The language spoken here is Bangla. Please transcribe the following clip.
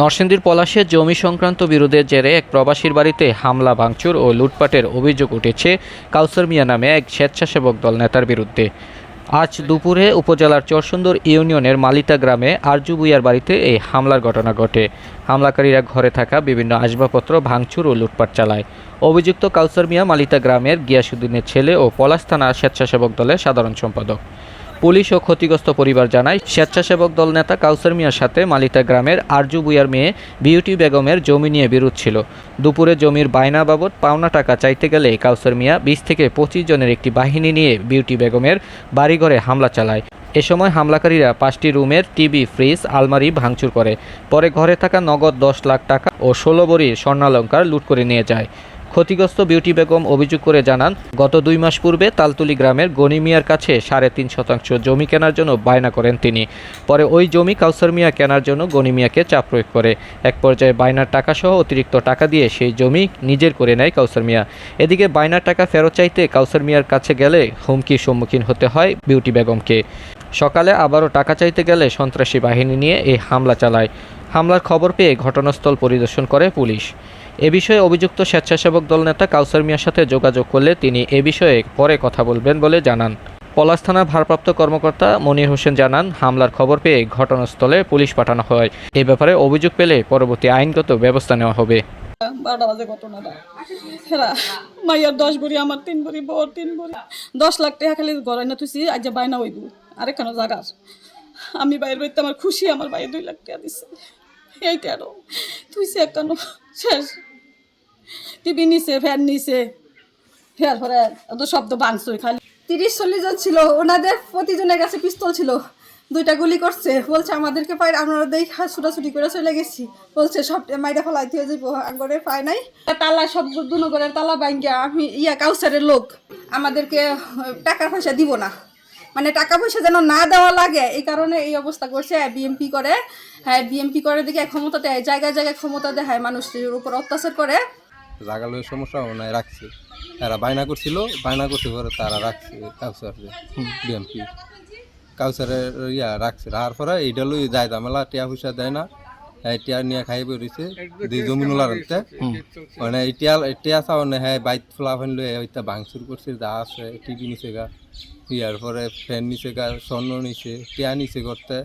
নরসিংদীর পলাশে জমি সংক্রান্ত বিরোধের জেরে এক প্রবাসীর বাড়িতে হামলা, ভাঙচুর ও লুটপাটের অভিযোগ উঠেছে কাউসার মিয়া নামে এক স্বেচ্ছাসেবক দল নেতার বিরুদ্ধে। আজ দুপুরে উপজেলার চরসুন্দর ইউনিয়নের মালিতা গ্রামে আরজু ভুইয়ার বাড়িতে এই হামলার ঘটনা ঘটে। হামলাকারীরা ঘরে থাকা বিভিন্ন আসবাবপত্র, ভাঙচুর ও লুটপাট চালায়। অভিযুক্ত কাউসার মিয়া মালিতা গ্রামের গিয়াসুদ্দিনের ছেলে ও পলাশ থানার স্বেচ্ছাসেবক দলের সাধারণ সম্পাদক। পুলিশ ও ক্ষতিগ্রস্ত পরিবার জানায়, স্বেচ্ছাসেবক দল নেতা কাউসার মিয়ার সাথে মালিতা গ্রামের আরজু বুয়ার মেয়ে বিউটি বেগমের জমি নিয়ে বিরোধ ছিল। দুপুরে জমির বায়না বাবদ পাওনা টাকা চাইতে গেলে কাউসার মিয়া বিশ থেকে পঁচিশ জনের একটি বাহিনী নিয়ে বিউটি বেগমের বাড়িঘরে হামলা চালায়। এ সময় হামলাকারীরা পাঁচটি রুমের টিভি, ফ্রিজ, আলমারি ভাঙচুর করে। পরে ঘরে থাকা নগদ দশ লাখ টাকা ও ষোলো বড়ির স্বর্ণালঙ্কার লুট করে নিয়ে যায়। ক্ষতিগ্রস্ত বিউটি বেগম অভিযোগ করে জানান, গত দুই মাস পূর্বে তালতুলি গ্রামের গনি মিয়ার কাছে সাড়ে তিন শতাংশ জমি কেনার জন্য বায়না করেন তিনি। পরে ওই জমি কাউসার মিয়া কেনার জন্য গনি মিয়াকে চাপ প্রয়োগ করে। এক পর্যায়ে বায়নার টাকা সহ অতিরিক্ত টাকা দিয়ে সেই জমি নিজের করে নেয় কাউসার মিয়া। এদিকে বায়নার টাকা ফেরত চাইতে কাউসার মিয়ার কাছে গেলে হুমকির সম্মুখীন হতে হয় বিউটি বেগমকে। সকালে আবারও টাকা চাইতে গেলে সন্ত্রাসী বাহিনী নিয়ে এই হামলা চালায়। হামলার খবর পেয়ে ঘটনাস্থল পরিদর্শন করে পুলিশ। এ বিষয়ে অভিযুক্ত স্বেচ্ছাসেবক দল নেতা কাউসার মিয়ার সাথে যোগাযোগ করলে তিনি এ বিষয়ে পরে কথা বলবেন বলে জানান। পলাশ থানার ভারপ্রাপ্ত কর্মকর্তা মনির হোসেন জানান, হামলার খবর পেয়ে ঘটনাস্থলে পুলিশ পাঠানো হয়। এ ব্যাপারে অভিযোগ পেলে পরবর্তী আইনগত ব্যবস্থা নেওয়া হবে। বারোটা বাজে ঘটনাটা। মাইয়ার দশ বড়ি আমার তিন বড়ি তিন বড়ি দশ লাখ টাকা খালি ঘরে না তুই আজ বাইনা হইব। আরেকখানো জায়গার আমি বাইরে বাইতে আমার খুশি, আমার বাইরে দুই লাখ টাকা দিচ্ছে এইটা আরও তুই সে কেন শেষ? টিভি নিছে ফ্যান নিছে। ফের পরে অত শব্দ ভাঙছই খালি। তিরিশ চল্লিশ জন ছিল, ওনাদের প্রতিজনের কাছে পিস্তল ছিল। দুইটা গুলি করছে। বলছে, আমাদেরকে পাই আমরা দেখা ছুটাছুটি করে চলে গেছি। বলছে, সব মাইটা ফেলাই দিয়ে যাব আগরে পায় নাই। তালা সব দুনগরের তালা ভাঙ্গিয়া আমি ইয়া কাউসারের লোক। আমাদেরকে টাকা পয়সা দিব না। মানে টাকা পয়সা যেন না দেওয়া লাগে, এই কারণে এই অবস্থা করছে বিএমপি করে। হ্যাঁ বিএমপি করে দেখে ক্ষমতা দেয়, জায়গায় জায়গায় ক্ষমতা দেয় মানুষের উপর অত্যাচার করে। জাগালের সমস্যা নাই রাখছে। তারা বায়না করছিল, বায়না করতে পরে তারা রাখছে কাউসার বিএমপি কাউসারের ইয়া রাখছে, রাখার পরে এইটা লই যায় দামেলা টিয়া পয়সা দেয় না। টিয়া নিয়ে খাই পৰিছে দি জমিন রাখতে মানে এতিয়া এতিয়া চাও না হ্যাঁ বাইক ফোলা ফেন লৈ হইতে ভাঙচুর করছে যা আছে টিভি নিছে গা ইয়ার পরে ফ্যান নিছে গা স্বর্ণ নিছে টিয়া নিছে করতে